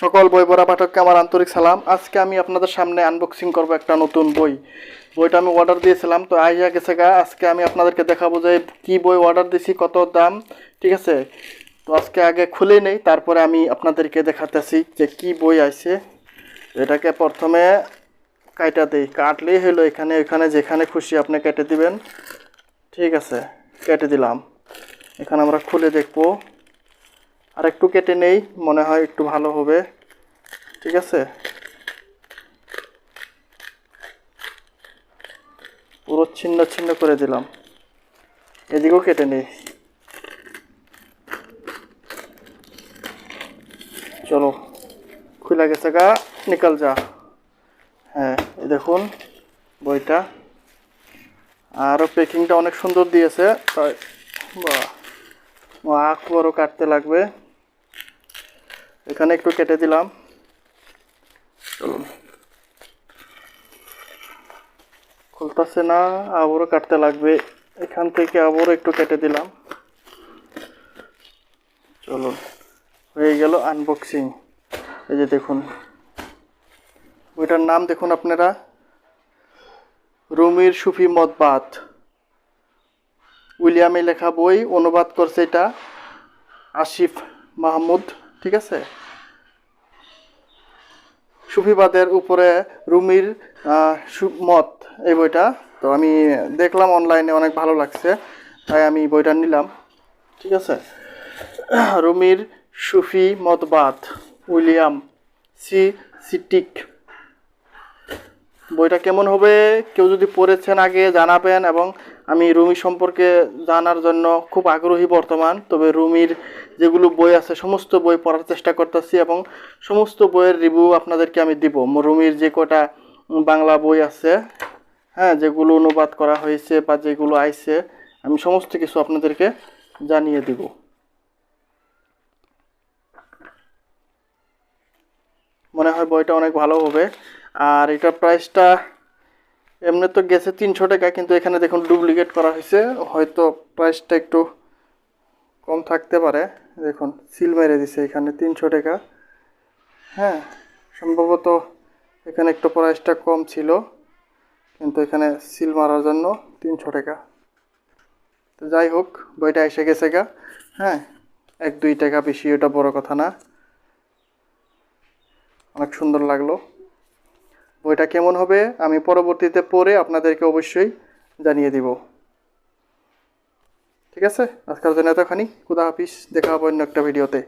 সকল বই পড়া পাঠককে আমার আন্তরিক সালাম। আজকে আমি আপনাদের সামনে আনবক্সিং করব একটা নতুন বই। বইটা আমি অর্ডার দিয়েছিলাম, তো আইয়া গেছে গা, আজকে আমি আপনাদেরকে দেখাবো যে কী বই অর্ডার দিয়েছি কত দাম, ঠিক আছে? তো আজকে আগে খুলে নেই, তারপরে আমি আপনাদেরকে দেখাতেছি যে কি বই আছে। এটাকে প্রথমে কাইটা দিই, কাটলেই হলো এখানে এখানে যেখানে খুশি আপনি কেটে দিবেন। ঠিক আছে, কেটে দিলাম। এখানে আমরা খুলে দেখব। আর একটু কেটে নেই, মনে হয় একটু ভালো হবে। ঠিক আছে? পুরো ছিন্ন ছিন্ন করে দিলাম। এদিকেও কেটে নেই। চলো, খুলে গেছে গা, নিকাল যা। হ্যাঁ দেখুন বইটা। আরও প্যাকিংটা অনেক সুন্দর দিয়েছে। তাই বা আখ বড় কাটতে লাগবে। এখানে একটু কেটে দিলাম। চলুন। খুলতেছে না, আবারও কাটতে লাগবে। এখান থেকে আবারও একটু কেটে দিলাম। চলুন। হয়ে গেল আনবক্সিং এই যে দেখুন। ওইটার নাম দেখুন আপনারা। রুমির সুফি মতবাদ উইলিয়ামে লেখা বই, অনুবাদ করছে এটা আসিফ মাহমুদ। ঠিক আছে? সুফিবাদের উপরে রুমির মত এই বইটা। তো আমি দেখলাম অনলাইনে অনেক ভালো লাগছে, তাই আমি বইটা নিলাম। ঠিক আছে? রুমির সুফি মতবাদ উইলিয়াম সি সিটিক বইটা কেমন হবে, কেউ যদি পড়েছেন আগে জানাবেন এবং আমি রুমি সম্পর্কে জানার জন্য খুব আগ্রহী বর্তমান। তবে রুমির যেগুলো বই আছে, সমস্ত বই পড়ার চেষ্টা করতেছি এবং সমস্ত বইয়ের রিভিউ আপনাদেরকে আমি দিব। রুমির যে কটা বাংলা বই আছে হ্যাঁ যেগুলো অনুবাদ করা হয়েছে বা যেগুলো আইছে, আমি সমস্ত কিছু আপনাদেরকে জানিয়ে দিব। মনে হয় বইটা অনেক ভালো হবে। আর এটার প্রাইসটা এমনি তো গেছে তিনশো টাকা, কিন্তু এখানে দেখুন ডুপ্লিকেট করা হয়েছে। হয়তো প্রাইসটা একটু কম থাকতে পারে। দেখুন সিল মেরে দিছে এখানে তিনশো টাকা। হ্যাঁ সম্ভবত এখানে একটু প্রাইসটা কম ছিল, কিন্তু এখানে সিল মারার জন্য তিনশো টাকা। তো যাই হোক, বইটা এসে গেছে গা। হ্যাঁ এক দুই টাকা বেশি ওটা বড় কথা না। অনেক সুন্দর লাগল। বইটা কেমন হবে আমি পরবর্তীতে পড়ে আপনাদেরকে অবশ্যই জানিয়ে দিব। ঠিক আছে? আজকাল জন্য এতখানি। খুদা হাফিস দেখা হবে অন্য একটা ভিডিওতে।